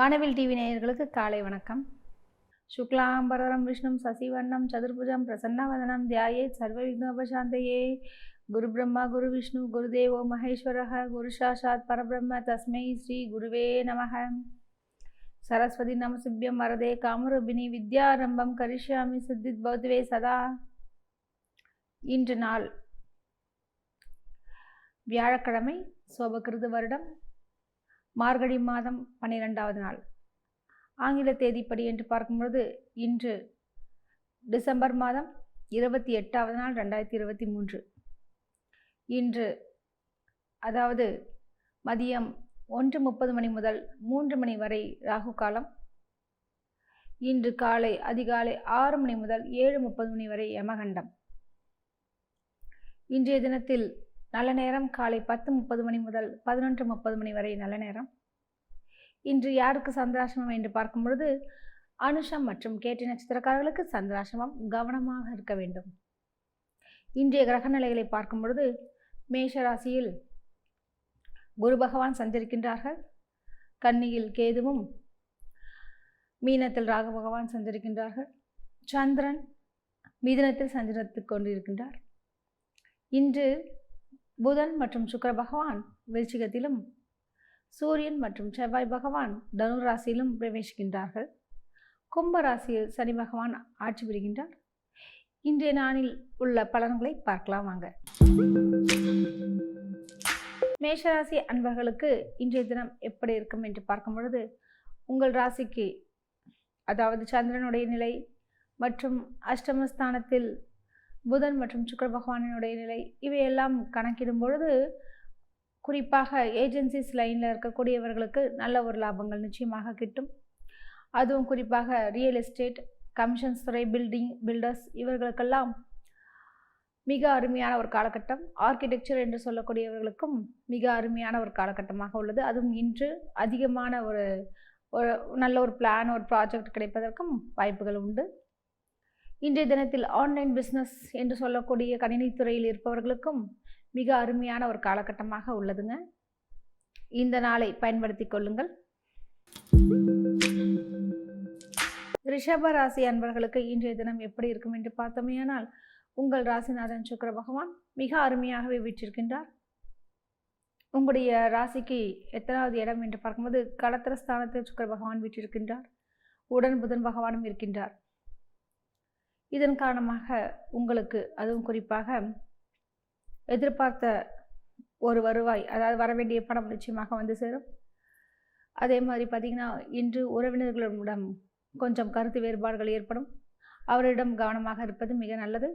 வானவில் டிவி நேயர்களுக்கு காலை வணக்கம். சுக்லாம்பரதரம் விஷ்ணு சசிவர்ணம் சதுர்புஜம் பிரசன்னவதனம் தியாயே சர்வ விக்னோபசாந்தையே குரு பிரம்மா குரு விஷ்ணு குருதேவோ மகேஸ்வரः குரு சாஷாத் பரபிரம்ம தஸ்மை ஸ்ரீ குருவே நமः சரஸ்வதி நமசிபியம் வரதே காமரூபிணி வித்யாரம்பம் கரிஷ்யாமி சித்தித் பௌத்வே சதா. இன்று நாள் வியாழக்கிழமை சோபகிருது வருடம். மார்கழி மாதம் பன்னிரெண்டாவது நாள். ஆங்கில தேதிப்படி என்று பார்க்கும்பொழுது இன்று டிசம்பர் மாதம் இருபத்தி எட்டாவது நாள் ரெண்டாயிரத்தி இருபத்தி மூன்று. இன்று அதாவது மதியம் ஒன்று முப்பது மணி முதல் மூன்று மணி வரை ராகு காலம். இன்று காலை அதிகாலை ஆறு மணி முதல் ஏழு முப்பது மணி வரை யமகண்டம். இன்றைய தினத்தில் நல்ல நேரம் காலை பத்து முப்பது மணி முதல் பதினொன்று முப்பது மணி வரை நல்ல நேரம். இன்று யாருக்கு சந்திராசிரமம் என்று பார்க்கும் பொழுது அனுஷம் மற்றும் கேட்டி நட்சத்திரக்காரர்களுக்கு சந்திராசிரமம் கவனமாக இருக்க வேண்டும். இன்றைய கிரக நிலைகளை பார்க்கும் பொழுது மேஷ ராசியில் குரு பகவான் சஞ்சரிக்கின்றார்கள். கன்னியில் கேதுவும் மீனத்தில் ராக பகவான் சஞ்சரிக்கின்றார்கள். சந்திரன் மிதனத்தில் சஞ்சரித்து கொண்டிருக்கின்றார். இன்று புதன் மற்றும் சுக்கர பகவான் விருச்சிகத்திலும் சூரியன் மற்றும் செவ்வாய் பகவான் தனு ராசியிலும் பிரவேசிக்கின்றார்கள். கும்ப ராசியில் சனி பகவான் ஆட்சி புரிகின்றார். இன்றைய நாளில் உள்ள பலன்களை பார்க்கலாம் வாங்க. மேஷராசி அன்பர்களுக்கு இன்றைய தினம் எப்படி இருக்கும் என்று பார்க்கும் பொழுது உங்கள் ராசிக்கு அதாவது சந்திரனுடைய நிலை மற்றும் அஷ்டமஸ்தானத்தில் புதன் மற்றும் சுக்கர பகவானினுடைய நிலை இவையெல்லாம் கணக்கிடும் பொழுது குறிப்பாக ஏஜென்சிஸ் லைனில் இருக்கக்கூடியவர்களுக்கு நல்ல ஒரு லாபங்கள் நிச்சயமாக கிட்டும். அதுவும் குறிப்பாக ரியல் எஸ்டேட் கமிஷன்ஸ் துறை பில்டிங் பில்டர்ஸ் இவர்களுக்கெல்லாம் மிக அருமையான ஒரு காலகட்டம். ஆர்கிடெக்சர் என்று சொல்லக்கூடியவர்களுக்கும் மிக அருமையான ஒரு காலகட்டமாக உள்ளது. அதுவும் இன்று அதிகமான ஒரு ஒரு நல்ல ஒரு பிளான் ஒரு ப்ராஜெக்ட் கிடைப்பதற்கும் வாய்ப்புகள் உண்டு. இன்றைய தினத்தில் ஆன்லைன் பிஸ்னஸ் என்று சொல்லக்கூடிய கணினித்துறையில் இருப்பவர்களுக்கும் மிக அருமையான ஒரு காலகட்டமாக உள்ளதுங்க. இந்த நாளை பயன்படுத்தி கொள்ளுங்கள். ரிஷப ராசி அன்பர்களுக்கு இன்றைய தினம் எப்படி இருக்கும் என்று பார்த்தோமேயானால் உங்கள் ராசிநாதன் சுக்கர பகவான் மிக அருமையாகவே வீற்றிருக்கின்றார். உங்களுடைய ராசிக்கு எத்தனாவது இடம் என்று பார்க்கும்போது கடத்திர ஸ்தானத்தில் சுக்கர பகவான் வீற்றிருக்கின்றார். உடன் புதன் பகவானும் இருக்கின்றார். இதன் காரணமாக உங்களுக்கு அதுவும் குறிப்பாக எதிர்பார்த்த ஒரு வருவாய் அதாவது வரவேண்டிய பணம் நிச்சயமாக வந்து சேரும். அதே மாதிரி பார்த்திங்கன்னா இன்று உறவினர்களிடம் கொஞ்சம் கருத்து வேறுபாடுகள் ஏற்படும். அவரிடம் கவனமாக இருப்பது மிக நல்லது.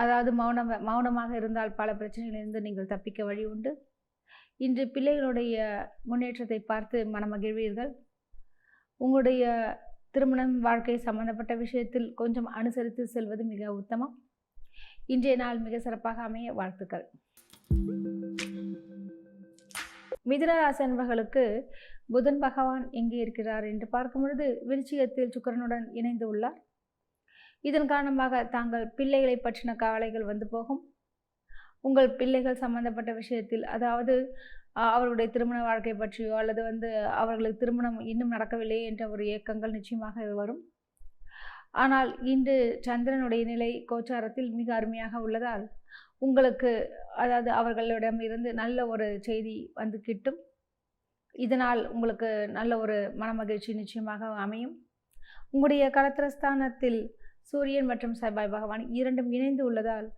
அதாவது மௌனம் மௌனமாக இருந்தால் பல பிரச்சனைகளிலிருந்து நீங்கள் தப்பிக்க வழி உண்டு. இன்று பிள்ளைகளுடைய முன்னேற்றத்தை பார்த்து மனமகிழ்வீர்கள். உங்களுடைய திருமணம் வாழ்க்கை சம்பந்தப்பட்ட விஷயத்தில் கொஞ்சம் அனுசரித்து செல்வது மிக உத்தமம். இன்றைய நாள் மிக சிறப்பாக அமைய வாழ்த்துக்கள். மிதுனராசி அன்பர்களுக்கு புதன் பகவான் எங்கே இருக்கிறார் என்று பார்க்கும் பொழுது விருச்சிகத்தில் சுக்கரனுடன் இணைந்து உள்ளார். இதன் காரணமாக தாங்கள் பிள்ளைகளை பற்றின கவலைகள் வந்து போகும். உங்கள் பிள்ளைகள் சம்பந்தப்பட்ட விஷயத்தில் அதாவது அவர்களுடைய திருமண வாழ்க்கை பற்றியோ அல்லது வந்து அவர்களுக்கு திருமணம் இன்னும் நடக்கவில்லை என்ற ஒரு ஏக்கங்கள் நிச்சயமாக வரும். ஆனால் இன்று சந்திரனுடைய நிலை கோச்சாரத்தில் மிக அருமையாக உள்ளதால் உங்களுக்கு அதாவது அவர்களிடம் இருந்து நல்ல ஒரு செய்தி வந்து கிட்டும். இதனால் உங்களுக்கு நல்ல ஒரு மனமகிழ்ச்சி நிச்சயமாக அமையும். உங்களுடைய கலத்திரஸ்தானத்தில் சூரியன் மற்றும் சாய்பாய் பகவான் இரண்டும் இணைந்து உள்ளதால்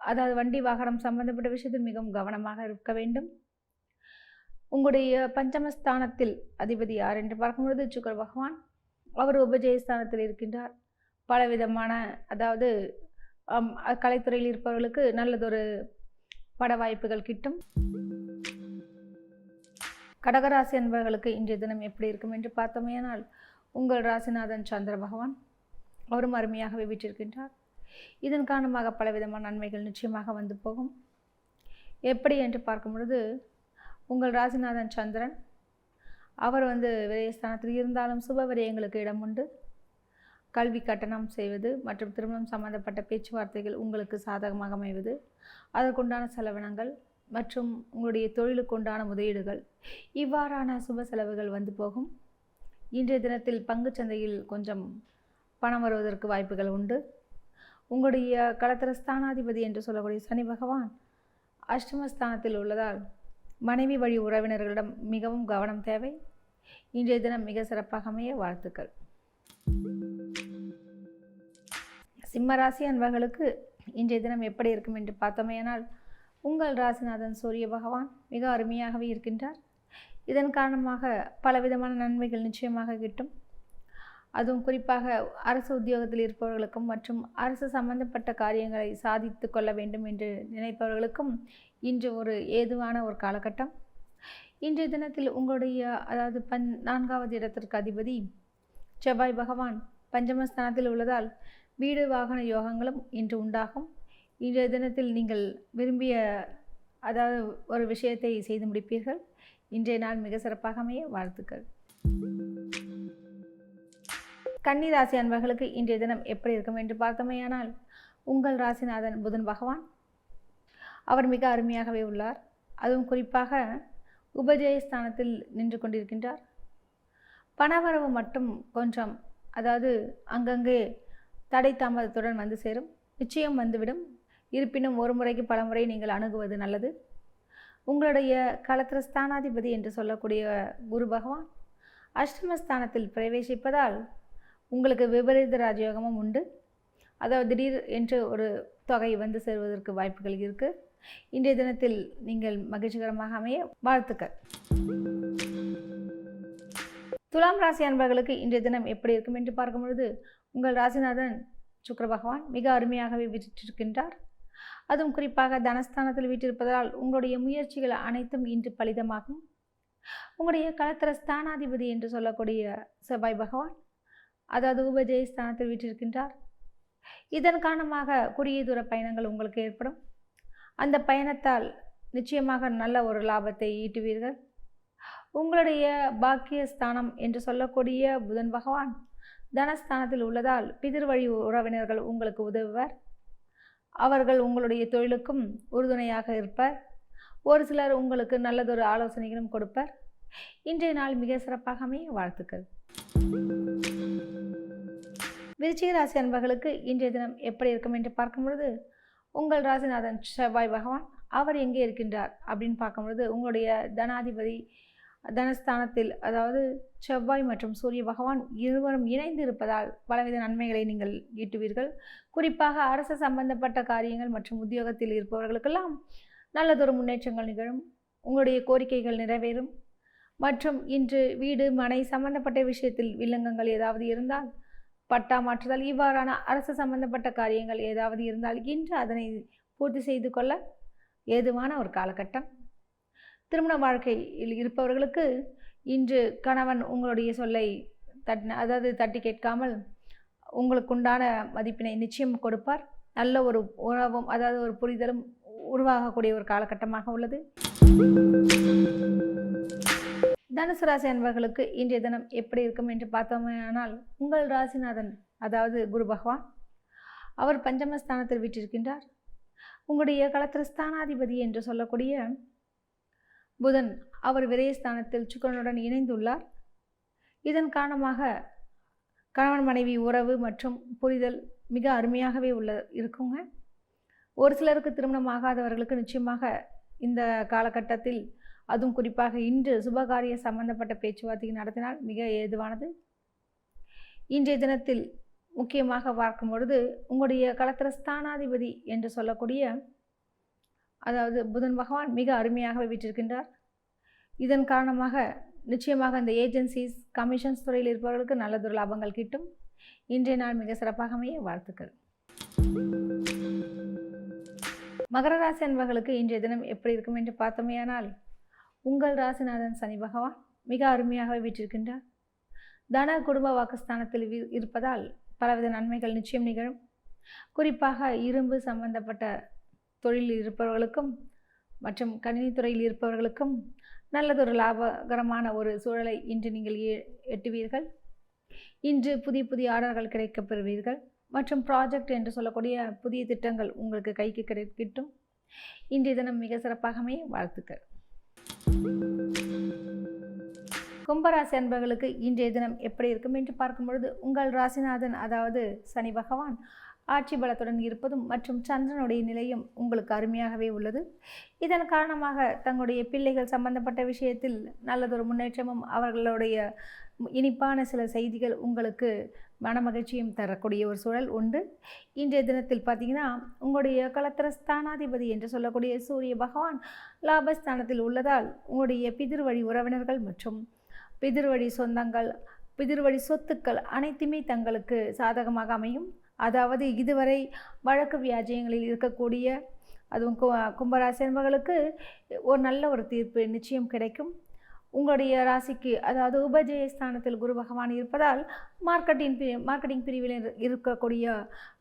அதாவது வண்டி வாகனம் சம்பந்தப்பட்ட விஷயத்தில் மிகவும் கவனமாக இருக்க வேண்டும். உங்களுடைய பஞ்சமஸ்தானத்தில் அதிபதி யார் என்று பார்க்கும்பொழுது சுக்கர பகவான் அவர் உபஜயஸ்தானத்தில் இருக்கின்றார். பலவிதமான அதாவது கலைத்துறையில் இருப்பவர்களுக்கு நல்லதொரு பட வாய்ப்புகள் கிட்டும். கடகராசி என்பவர்களுக்கு இன்றைய தினம் எப்படி இருக்கும் என்று பார்த்தோமேனால் உங்கள் ராசிநாதன் சந்திர பகவான் அவரும் அருமையாகவே வீற்றிருக்கின்றார். இதன் காரணமாக பலவிதமான நன்மைகள் நிச்சயமாக வந்து போகும். எப்படி என்று பார்க்கும் பொழுது உங்கள் ராசிநாதன் சந்திரன் அவர் வந்து விரயஸ்தானத்தில் இருந்தாலும் சுப விரயங்களுக்கு இடம் உண்டு. கல்வி கட்டணம் செய்வது மற்றும் திருமணம் சம்பந்தப்பட்ட பேச்சுவார்த்தைகள் உங்களுக்கு சாதகமாக அமைவது. அதற்குண்டான செலவினங்கள் மற்றும் உங்களுடைய தொழிலுக்கு உண்டான முதலீடுகள். இவ்வாறான சுப செலவுகள் வந்து போகும். இன்றைய தினத்தில் பங்குச் சந்தையில் கொஞ்சம் பணம் வருவதற்கு வாய்ப்புகள் உண்டு. உங்களுடைய களத்திர ஸ்தானாதிபதி என்று சொல்லக்கூடிய சனி பகவான் அஷ்டமஸ்தானத்தில் உள்ளதால் மனைவி வழி உறவினர்களிடம் மிகவும் கவனம் தேவை. இன்றைய தினம் மிக சிறப்பாக அமைய வாழ்த்துக்கள். சிம்ம ராசி அன்பர்களுக்கு இன்றைய தினம் எப்படி இருக்கும் என்று பார்த்தோமேயானால் உங்கள் ராசிநாதன் சூரிய பகவான் மிக அருமையாகவே இருக்கின்றார். இதன் காரணமாக பலவிதமான நன்மைகள் நிச்சயமாக கிட்டும். அதுவும் குறிப்பாக அரசு உத்தியோகத்தில் இருப்பவர்களுக்கும் மற்றும் அரசு சம்பந்தப்பட்ட காரியங்களை சாதித்து கொள்ள வேண்டும் என்று நினைப்பவர்களுக்கும் இன்று ஒரு ஏதுவான ஒரு காலகட்டம். இன்றைய தினத்தில் உங்களுடைய அதாவது பன் நான்காவது இடத்திற்கு அதிபதி செவ்வாய் பகவான் பஞ்சமஸ்தானத்தில் உள்ளதால் வீடு வாகன யோகங்களும் இன்று உண்டாகும். இன்றைய தினத்தில் நீங்கள் விரும்பிய அதாவது ஒரு விஷயத்தை செய்து முடிப்பீர்கள். இன்றைய நாள் மிக சிறப்பாக அமைய வாழ்த்துக்கள். கன்னிராசி அன்பர்களுக்கு இன்றைய தினம் எப்படி இருக்கும் என்று பார்த்தமையானால் உங்கள் ராசிநாதன் புதன் பகவான். அவர் மிக அருமையாகவே உள்ளார். அதுவும் குறிப்பாக உபஜயஸ்தானத்தில் நின்று கொண்டிருக்கின்றார். பணவரவு மட்டும் கொஞ்சம் அதாவது அங்கங்கே தடை தாமதத்துடன் வந்து சேரும். நிச்சயம் வந்துவிடும். இருப்பினும் ஒரு முறைக்கு பல முறை நீங்கள் அணுகுவது நல்லது. உங்களுடைய களத்திர ஸ்தானாதிபதி என்று சொல்லக்கூடிய குரு பகவான் அஷ்டமஸ்தானத்தில் பிரவேசிப்பதால் உங்களுக்கு விபரீத ராஜயோகமும் உண்டு. அதாவது திடீர் என்று ஒரு தொகை வந்து சேருவதற்கு வாய்ப்புகள் இருக்குது இன்றைய தினத்தில் நீங்கள் மகிழ்ச்சிகரமாக அமைய வாழ்த்துக்கள். துலாம் ராசி அன்பர்களுக்கு இன்றைய தினம் எப்படி இருக்கும் என்று பார்க்கும் பொழுது உங்கள் ராசிநாதன் சுக்கர பகவான் மிக அருமையாகவே வீற்றிருக்கின்றார். அதுவும் குறிப்பாக தனஸ்தானத்தில் வீட்டிருப்பதால் உங்களுடைய முயற்சிகள் அனைத்தும் இன்று பலிதமாகும். உங்களுடைய களத்திர ஸ்தானாதிபதி என்று சொல்லக்கூடிய செவ்வாய் பகவான் அதாவது உபஜெய ஸ்தானத்தில் வீற்றிருக்கின்றார். இதன் காரணமாக குறுகிய தூர பயணங்கள் உங்களுக்கு ஏற்படும். அந்த பயணத்தால் நிச்சயமாக நல்ல ஒரு லாபத்தை ஈட்டுவீர்கள். உங்களுடைய பாக்கிய ஸ்தானம் என்று சொல்லக்கூடிய புதன் பகவான் தனஸ்தானத்தில் உள்ளதால் பிதிர்வழி உறவினர்கள் உங்களுக்கு உதவுவர். அவர்கள் உங்களுடைய தொழிலுக்கும் உறுதுணையாக இருப்பர். ஒரு சிலர் உங்களுக்கு நல்லதொரு ஆலோசனைகளும் கொடுப்பர். இன்றைய நாள் மிக சிறப்பாக அமைய வாழ்த்துக்கள். விருச்சிக ராசி அன்பர்களுக்கு இன்றைய தினம் எப்படி இருக்கும் என்று பார்க்கும் பொழுது உங்கள் ராசிநாதன் செவ்வாய் பகவான் அவர் எங்கே இருக்கின்றார் அப்படின்னு பார்க்கும் பொழுது உங்களுடைய தனாதிபதி தனஸ்தானத்தில் அதாவது செவ்வாய் மற்றும் சூரிய பகவான் இருவரும் இணைந்து இருப்பதால் பலவித நன்மைகளை நீங்கள் ஈட்டுவீர்கள். குறிப்பாக அரசு சம்பந்தப்பட்ட காரியங்கள் மற்றும் உத்தியோகத்தில் இருப்பவர்களுக்கெல்லாம் நல்லதொரு முன்னேற்றங்கள் நிகழும். உங்களுடைய கோரிக்கைகள் நிறைவேறும். மற்றும் இன்று வீடு மனை சம்பந்தப்பட்ட விஷயத்தில் வில்லங்கங்கள் ஏதாவது இருந்தால் பட்டா மாற்றுதல் இவ்வாறான அரசு சம்பந்தப்பட்ட காரியங்கள் ஏதாவது இருந்தால் இன்று அதனை பூர்த்தி செய்து கொள்ள ஏதுவான ஒரு காலகட்டம். திருமண வாழ்க்கையில் இருப்பவர்களுக்கு இன்று கணவன் உங்களுடைய சொல்லை தட் அதாவது தட்டி கேட்காமல் உங்களுக்குண்டான மதிப்பினை நிச்சயம் கொடுப்பார். நல்ல ஒரு உறவும் அதாவது ஒரு புரிதலும் உருவாகக்கூடிய ஒரு காலகட்டமாக உள்ளது. தனுசு ராசி அன்பர்களுக்கு இன்றைய தினம் எப்படி இருக்கும் என்று பார்த்தோமேயானால் உங்கள் ராசிநாதன் அதாவது குரு பகவான் அவர் பஞ்சமஸ்தானத்தில் வீற்றிருக்கின்றார். உங்களுடைய களத்திர ஸ்தானாதிபதி என்று சொல்லக்கூடிய புதன் அவர் விரயஸ்தானத்தில் சுக்கரனுடன் இணைந்துள்ளார். இதன் காரணமாக கணவன் மனைவி உறவு மற்றும் புரிதல் மிக அருமையாகவே உள்ள இருக்குங்க. ஒரு சிலருக்கு திருமணம் ஆகாதவர்களுக்கு நிச்சயமாக இந்த காலகட்டத்தில் அதுவும் குறிப்பாக இன்று சுபகாரிய சம்பந்தப்பட்ட பேச்சுவார்த்தை நடத்தினால் மிக ஏதுவானது. இன்றைய தினத்தில் முக்கியமாக பார்க்கும் பொழுது உங்களுடைய களத்திர ஸ்தானாதிபதி என்று சொல்லக்கூடிய அதாவது புதன் பகவான் மிக அருமையாகவே வீற்றிருக்கின்றார். இதன் காரணமாக நிச்சயமாக இந்த ஏஜென்சிஸ் கமிஷன்ஸ் துறையில் இருப்பவர்களுக்கு நல்லதொரு லாபங்கள் கிட்டும். இன்றைய நாள் மிக சிறப்பாக அமைய வாழ்த்துக்கள். மகர ராசி அன்பர்களுக்கு இன்றைய தினம் எப்படி இருக்கும் என்று பார்த்தோமேயானால் உங்கள் ராசிநாதன் சனி பகவான் மிக அருமையாக வீற்றிருக்கின்றார். தன குடும்ப வாக்குஸ்தானத்தில் வி- இருப்பதால் பலவித நன்மைகள் நிச்சயம் நிகழும். குறிப்பாக இரும்பு சம்பந்தப்பட்ட தொழிலில் இருப்பவர்களுக்கும் மற்றும் கணினித்துறையில் இருப்பவர்களுக்கும் நல்லதொரு லாபகரமான ஒரு சூழலை இன்று நீங்கள் எட்டுவீர்கள். இன்று புதிய புதிய ஆர்டர்கள் கிடைக்கப் பெறுவீர்கள். மற்றும் ப்ராஜெக்ட் என்று சொல்லக்கூடிய புதிய திட்டங்கள் உங்களுக்கு கைக்கு கிடை கிட்டும். இன்றைய தினம் மிக சிறப்பாகவே வாழ்த்துக்கள். கும்பராசி அன்பர்களுக்கு இன்றைய தினம் எப்படி இருக்கும் என்று பார்க்கும் பொழுது உங்கள் ராசிநாதன் அதாவது சனி பகவான் ஆட்சி பலத்துடன் இருப்பதும் மற்றும் சந்திரனுடைய நிலையும் உங்களுக்கு அருமையாகவே உள்ளது. இதன் காரணமாக தங்களுடைய பிள்ளைகள் சம்பந்தப்பட்ட விஷயத்தில் நல்லதொரு முன்னேற்றமும் அவர்களுடைய இனிப்பான சில செய்திகள் உங்களுக்கு மனமகிழ்ச்சியும் தரக்கூடிய ஒரு சூழல் உண்டு. இன்றைய தினத்தில் பார்த்தீங்கன்னா உங்களுடைய கலத்திர ஸ்தானாதிபதி என்று சொல்லக்கூடிய சூரிய பகவான் லாபஸ்தானத்தில் உள்ளதால் உங்களுடைய பிதிர்வழி உறவினர்கள் மற்றும் பிதிர்வழி சொந்தங்கள் பிதிர்வழி சொத்துக்கள் அனைத்துமே தங்களுக்கு சாதகமாக அமையும். அதாவது இதுவரை வழக்கு வியாஜயங்களில் இருக்கக்கூடிய அதுவும் கு கும்பராசி என்பவர்களுக்கு ஒரு நல்ல ஒரு தீர்ப்பு நிச்சயம் கிடைக்கும். உங்களுடைய ராசிக்கு அதாவது உபஜயஸ்தானத்தில் குரு பகவான் இருப்பதால் மார்க்கெட்டிங் பிரி மார்க்கெட்டிங் பிரிவில் இருக்கக்கூடிய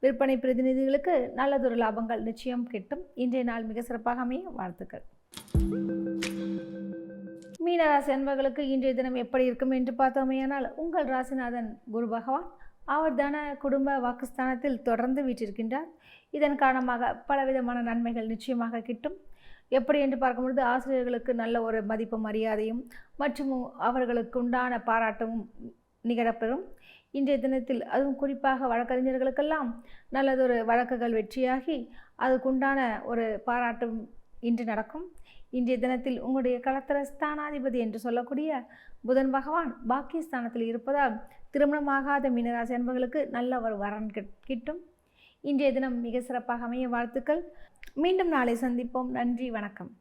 விற்பனை பிரதிநிதிகளுக்கு நல்லதொரு லாபங்கள் நிச்சயம் கிட்டும். இன்றைய நாள் மிக சிறப்பாக அமையும் வாழ்த்துக்கள். மீனராசி அன்பர்களுக்கு இன்றைய தினம் எப்படி இருக்கும் என்று பார்த்தோமேயானால் உங்கள் ராசிநாதன் குரு பகவான் அவர் தன குடும்ப வாக்குஸ்தானத்தில் தொடர்ந்து வீற்றிருக்கின்றார். இதன் காரணமாக பலவிதமான நன்மைகள் நிச்சயமாக கிட்டும். எப்படி என்று பார்க்கும்பொழுது ஆசிரியர்களுக்கு நல்ல ஒரு மதிப்பு மரியாதையும் மற்றும் அவர்களுக்கு உண்டான பாராட்டும் நிகழப்பெறும் இன்றைய தினத்தில் அதுவும் குறிப்பாக வழக்கறிஞர்களுக்கெல்லாம் நல்லதொரு வழக்குகள் வெற்றியாகி அதுக்குண்டான ஒரு பாராட்டும் இன்று நடக்கும். இன்றைய தினத்தில் உங்களுடைய கலத்தர ஸ்தானாதிபதி என்று சொல்லக்கூடிய புதன் பகவான் பாக்கியஸ்தானத்தில் இருப்பதால் திருமணமாகாத மீனராசி என்பவர்களுக்கு நல்ல ஒரு வரன் கிட்டும். இன்றைய தினம் மிக சிறப்பாக அமைய வாழ்த்துக்கள். மீண்டும் நாளை சந்திப்போம். நன்றி வணக்கம்.